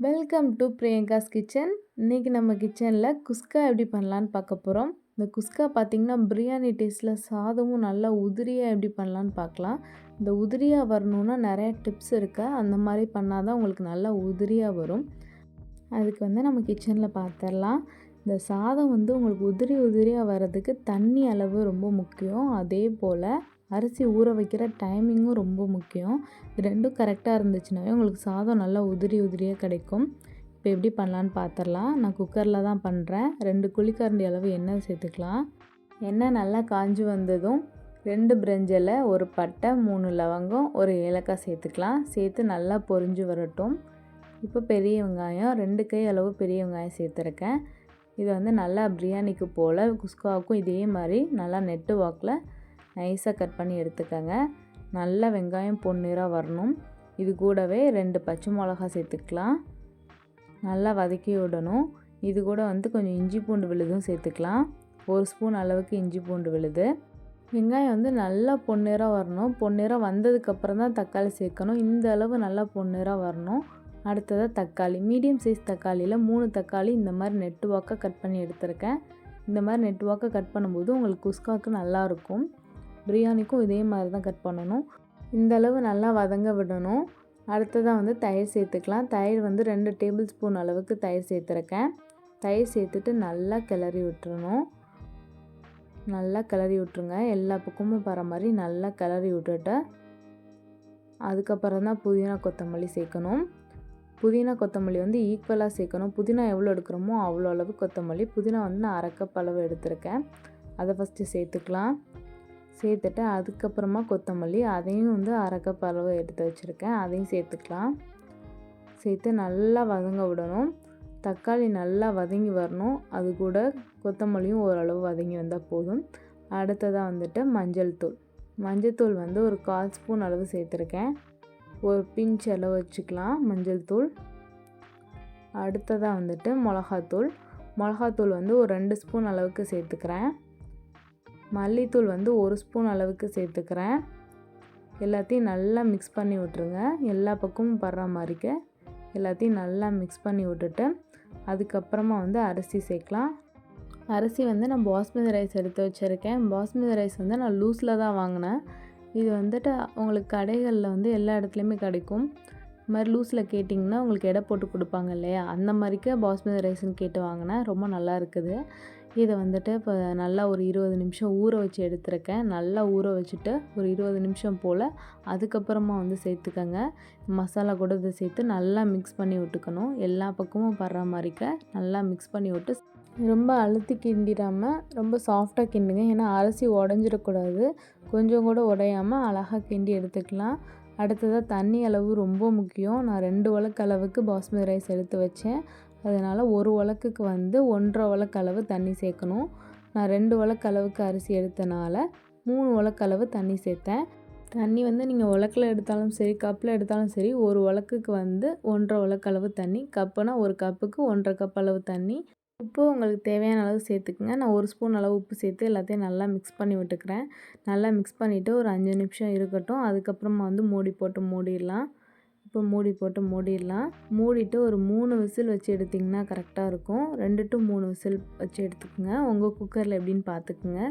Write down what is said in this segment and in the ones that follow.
Welcome to Priyanka's kitchen இன்றைக்கி நம்ம கிச்சனில் குஸ்கா எப்படி பண்ணலான்னு பார்க்க போகிறோம் இந்த குஸ்கா பார்த்திங்கன்னா பிரியாணி டேஸ்ட்டில் சாதமும் நல்லா உதிரியாக எப்படி பண்ணலான்னு பார்க்கலாம். இந்த உதிரியாக வரணுன்னா நிறையா டிப்ஸ் இருக்குது அந்த மாதிரி பண்ணால் தான் உங்களுக்கு நல்லா உதிரியாக வரும். அதுக்கு வந்து நம்ம கிச்சனில் பார்த்துடலாம். இந்த சாதம் வந்து உங்களுக்கு உதிரி உதிரியாக வர்றதுக்கு தண்ணி அளவு ரொம்ப முக்கியம். அதே போல் அரிசி ஊற வைக்கிற டைமிங்கும் ரொம்ப முக்கியம். இது ரெண்டும் கரெக்டாக இருந்துச்சுனாவே உங்களுக்கு சாதம் நல்லா உதிரி உதிரியாக கிடைக்கும். இப்போ எப்படி பண்ணலான்னு பார்த்துடலாம் நான் குக்கரில் தான் பண்ணுறேன் ரெண்டு குழிக்கரண்டி அளவு எண்ணெய் சேர்த்துக்கலாம். எண்ணெய் நல்லா காஞ்சி வந்ததும் ரெண்டு பிரெஞ்சில் ஒரு பட்டை மூணு லவங்கம் ஒரு ஏலக்காய் சேர்த்துக்கலாம். சேர்த்து நல்லா பொரிஞ்சு வரட்டும். இப்போ பெரிய வெங்காயம் ரெண்டு கை அளவு பெரிய வெங்காயம் சேர்த்துருக்கேன். இது வந்து நல்லா பிரியாணிக்கு போல் குஸ்காவுக்கும் இதே மாதிரி நல்லா நெட்டு வாக்கில் நைஸாக கட் பண்ணி எடுத்துக்கோங்க. நல்ல வெங்காயம் பொன்னிறாக வரணும். இது கூடவே ரெண்டு பச்சை மிளகா சேர்த்துக்கலாம். நல்லா வதக்கி விடணும். இது கூட வந்து கொஞ்சம் இஞ்சி பூண்டு விழுதும் சேர்த்துக்கலாம். ஒரு ஸ்பூன் அளவுக்கு இஞ்சி பூண்டு விழுது. வெங்காயம் வந்து நல்லா பொன்னிறாக வரணும். பொன்னிறாக வந்ததுக்கப்புறம் தான் தக்காளி சேர்க்கணும். இந்த அளவு நல்லா பொன்னிறாக வரணும். அடுத்ததாக தக்காளி. மீடியம் சைஸ் தக்காளியில் மூணு தக்காளி இந்த மாதிரி நெட்டு வாக்காக கட் பண்ணி எடுத்திருக்கேன். இந்த மாதிரி நெட் வாக்காக கட் பண்ணும்போது உங்களுக்கு குஸ்காவுக்கு நல்லாயிருக்கும் பிரியாணிக்கும் இதே மாதிரி தான் கட் பண்ணணும். இந்த அளவு நல்லா வதங்க விடணும். அடுத்ததாக வந்து தயிர் சேர்த்துக்கலாம். தயிர் வந்து ரெண்டு டேபிள் ஸ்பூன் அளவுக்கு தயிர் சேர்த்துருக்கேன். தயிர் சேர்த்துட்டு நல்லா கிளறி விட்டுறணும். நல்லா கிளறி விட்ருங்க எல்லா பக்கமும் வர மாதிரி நல்லா கிளறி விட்டுட்டு அதுக்கப்புறம் தான் புதினா கொத்தமல்லி சேர்க்கணும். புதினா கொத்தமல்லி வந்து ஈக்குவலாக சேர்க்கணும். புதினா எவ்வளோ எடுக்கிறோமோ அவ்வளோ அளவு கொத்தமல்லி. புதினா வந்து நான் அரைக்கப் அளவு எடுத்திருக்கேன். அதை ஃபஸ்ட்டு சேர்த்துக்கலாம். சேர்த்துட்டு அதுக்கப்புறமா கொத்தமல்லி அதையும் வந்து அரை கப் அளவு எடுத்து வச்சுருக்கேன். அதையும் சேர்த்துக்கலாம். சேர்த்து நல்லா வதங்க விடணும். தக்காளி நல்லா வதங்கி வரணும். அது கூட கொத்தமல்லியும் ஓரளவு வதங்கி வந்தால் போதும். அடுத்ததாக வந்துட்டு மஞ்சள் தூள். மஞ்சள் தூள் வந்து ஒரு கால் ஸ்பூன் அளவு சேர்த்துருக்கேன். ஒரு பிஞ்ச் அளவு வச்சுக்கலாம் மஞ்சள் தூள். அடுத்ததாக வந்துட்டு மிளகாத்தூள். மிளகாத்தூள் வந்து ஒரு ரெண்டு ஸ்பூன் அளவுக்கு சேர்த்துக்கிறேன். மல்லித்தூள் வந்து ஒரு ஸ்பூன் அளவுக்கு சேர்த்துக்கிறேன். எல்லாத்தையும் நல்லா மிக்ஸ் பண்ணி விட்ருங்க எல்லா பக்கமும் படுற மாதிரிக்கு எல்லாத்தையும் நல்லா மிக்ஸ் பண்ணி விட்டுட்டு அதுக்கப்புறமா வந்து அரிசி சேர்க்கலாம். அரிசி வந்து நான் பாஸ்மதி ரைஸ் எடுத்து வச்சுருக்கேன். பாஸ்மதி ரைஸ் வந்து நான் லூஸில் தான் வாங்கினேன். இது வந்துட்டு உங்களுக்கு கடைகளில் வந்து எல்லா இடத்துலையுமே கிடைக்கும். இது மாதிரி லூஸில் கேட்டிங்கன்னா உங்களுக்கு எடை போட்டு கொடுப்பாங்க இல்லையா? அந்த மாதிரிக்கே பாஸ்மதி ரைஸ்ன்னு கேட்டு வாங்கினேன். ரொம்ப நல்லா இருக்குது. இதை வந்துட்டு இப்போ நல்லா ஒரு இருபது நிமிஷம் ஊற வச்சு எடுத்துருக்கேன். நல்லா ஊற வச்சுட்டு ஒரு இருபது நிமிஷம் போல் அதுக்கப்புறமா வந்து சேர்த்துக்கங்க. மசாலா கூட இதை சேர்த்து நல்லா மிக்ஸ் பண்ணி விட்டுக்கணும். எல்லா பக்கமும் படுற மாதிரிக்க நல்லா மிக்ஸ் பண்ணி விட்டு ரொம்ப அழுத்தி கிண்டிடாமல் ரொம்ப சாஃப்டாக கிண்டுங்க. ஏன்னா அரிசி உடஞ்சிடக்கூடாது. கொஞ்சம் கூட உடையாமல் அழகாக கிண்டி எடுத்துக்கலாம். அடுத்ததாக தண்ணி அளவு ரொம்ப முக்கியம். நான் ரெண்டு வழக்கு அளவுக்கு பாஸ்மதி ரைஸ் எடுத்து வச்சேன். அதனால் ஒரு உலக்குக்கு வந்து ஒன்றரை உலக்கு அளவு தண்ணி சேர்க்கணும். நான் ரெண்டு உலக்கு அளவுக்கு அரிசி எடுத்தனால மூணு உலக்கு அளவு தண்ணி சேர்த்தேன். தண்ணி வந்து நீங்கள் உலக்கில் எடுத்தாலும் சரி கப்பில் எடுத்தாலும் சரி ஒரு உலக்குக்கு வந்து ஒன்றரை உலக்கு அளவு தண்ணி கப்புனா ஒரு கப்புக்கு ஒன்றரை கப் அளவு தண்ணி. உப்பு உங்களுக்கு தேவையான அளவு சேர்த்துக்குங்க. நான் ஒரு ஸ்பூன் அளவு உப்பு சேர்த்து எல்லாத்தையும் நல்லா மிக்ஸ் பண்ணி விட்டுக்கிறேன். நல்லா மிக்ஸ் பண்ணிவிட்டு ஒரு அஞ்சு நிமிஷம் இருக்கட்டும். அதுக்கப்புறமா வந்து மூடி போட்டு மூடிடலாம். இப்போ மூடி போட்டு மூடிடலாம். மூடிட்டு ஒரு மூணு விசில் வச்சு எடுத்திங்கன்னா கரெக்டாக இருக்கும். ரெண்டு டு மூணு விசில் வச்சு எடுத்துக்கோங்க. உங்கள் குக்கரில் எப்படின்னு பார்த்துக்குங்க.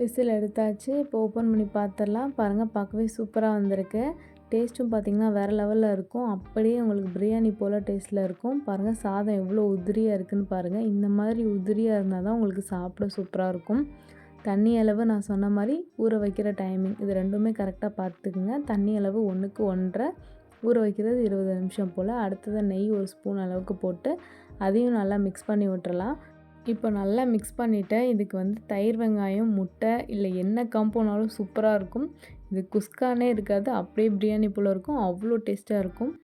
விசில் எடுத்தாச்சு. இப்போ ஓப்பன் பண்ணி பார்த்துடலாம். பாருங்கள் பார்க்கவே சூப்பராக வந்திருக்கு. டேஸ்ட்டும் பார்த்திங்கன்னா வேறு லெவலில் இருக்கும். அப்படியே உங்களுக்கு பிரியாணி போல் டேஸ்ட்டில் இருக்கும். பாருங்கள் சாதம் எவ்வளோ உதிரியாக இருக்குதுன்னு பாருங்கள் இந்த மாதிரி உதிரியாக இருந்தால் தான் உங்களுக்கு சாப்பிட சூப்பராக இருக்கும். தண்ணி அளவு நான் சொன்ன மாதிரி ஊற வைக்கிற டைமிங் இது ரெண்டுமே கரெக்டாக பார்த்துக்குங்க. தண்ணி அளவு ஒன்றுக்கு ஒன்றரை. ஊற வைக்கிறது இருபது நிமிஷம் போல். அடுத்தது நெய் ஒரு ஸ்பூன் அளவுக்கு போட்டு அதையும் நல்லா மிக்ஸ் பண்ணி விட்டுறலாம். இப்போ நல்லா மிக்ஸ் பண்ணிவிட்டு இதுக்கு வந்து தயிர் வெங்காயம் முட்டை இல்லை என்ன காம்போனாலும் சூப்பராக இருக்கும். இது குஸ்கானே இருக்காது. அப்படியே பிரியாணி போல் இருக்கும். அவ்வளோ டேஸ்ட்டாக இருக்கும்.